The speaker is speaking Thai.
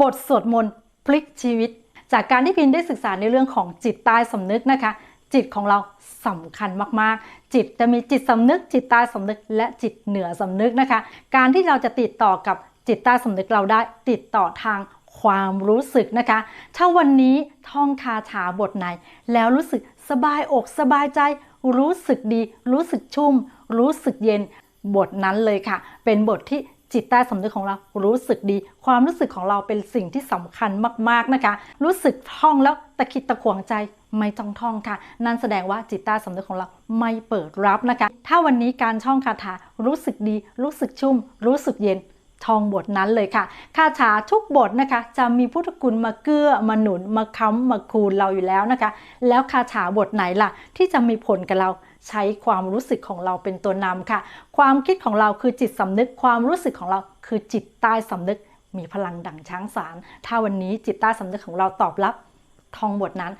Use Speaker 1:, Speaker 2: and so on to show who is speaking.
Speaker 1: บทสวดมนต์พลิกชีวิต จากการที่พินได้ศึกษาในเรื่องของจิตใต้สำนึกนะคะ จิตของเราสำคัญมากๆ จิตจะมีจิตสำนึก จิตใต้สำนึก และจิตเหนือสำนึกนะคะ การที่เราจะติดต่อกับจิตใต้สำนึกเราได้ติดต่อทางความรู้สึกนะคะ ถ้าวันนี้ท่องคาถาบทไหน แล้วรู้สึกสบายอกสบายใจ รู้สึกดี รู้สึกชุ่ม รู้สึกเย็น บทนั้นเลยค่ะ เป็นบทที่ จิตใต้สำนึกของเรารู้สึกดี ความรู้สึกของเราเป็นสิ่งที่สำคัญมากๆนะคะ รู้สึกท่องแล้วตะคิดตะขวงใจไม่ต้องท่องค่ะ นั่นแสดงว่าจิตใต้สำนึกของเราไม่เปิดรับนะคะ ถ้าวันนี้การท่องคาถารู้สึกดี รู้สึกชุ่ม รู้สึกเย็น ทองบทนั้นเลยค่ะ คาถาทุกบทนะคะ จะมีพุทธคุณมาเกื้อมาหนุนมาค้ำมาคูณเราอยู่แล้วนะคะ แล้วคาถาบทไหนล่ะ ที่จะมีผลกับเราใช้ความรู้สึกของเราเป็นตัวนำค่ะ ความคิดของเราคือจิตสำนึกความรู้สึกของเราคือจิตใต้สำนึกมีพลังดั่งช้างสาร ถ้าวันนี้จิตใต้สำนึกของเราตอบรับทองบทนั้น